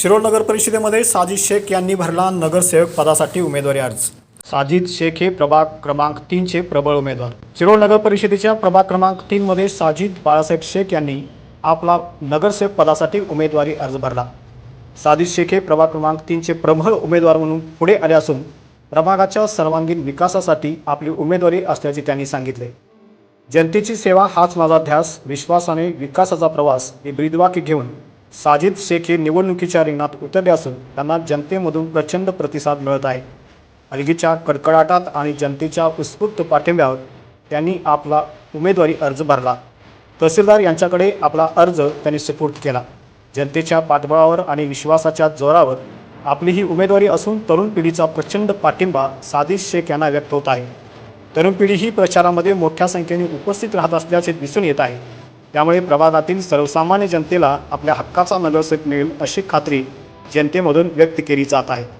शिरोळ नगर परिषदेमध्ये साजिद शेख यांनी भरला नगरसेवक पदासाठी उमेदवारी अर्ज. साजिद शेख हे प्रभाग क्रमांक तीनचे प्रबळ उमेदवार. शिरोळ नगर परिषदेच्या प्रभाग क्रमांक तीनमध्ये साजिद बाळासाहेब शेख यांनी आपला नगरसेवक पदासाठी उमेदवारी अर्ज भरला. साजिद शेख हे प्रभाग क्रमांक तीनचे प्रबळ उमेदवार म्हणून पुढे आले असून प्रभागाच्या सर्वांगीण विकासासाठी आपली उमेदवारी असल्याचे त्यांनी सांगितले. जनतेची सेवा हाच माझा ध्यास विश्वासाने विकासाचा प्रवास हे ब्रीदवाक्य घेऊन साजिद शेख हे निवडणुकीच्या रिंगणात उतरले असून त्यांना जनतेमधून प्रचंड प्रतिसाद मिळत आहे. अलगीच्या कडकडाटात आणि जनतेच्या उत्स्फूर्त पाठिंब्यावर त्यांनी आपला उमेदवारी अर्ज भरला. तहसीलदार यांच्याकडे आपला अर्ज त्यांनी सुपूर्द केला. जनतेच्या पाठबळावर आणि विश्वासाच्या जोरावर आपली ही उमेदवारी असून तरुण पिढीचा प्रचंड पाठिंबा साजिद शेख यांना व्यक्त होत आहे. तरुण पिढी ही प्रचारामध्ये मोठ्या संख्येने उपस्थित राहत असल्याचे दिसून येत आहे. त्यामुळे प्रभागातील सर्वसामान्य जनतेला आपल्या हक्काचा नगरसेवक मिळेल अशी खात्री जनतेमधून व्यक्त केली जात आहे.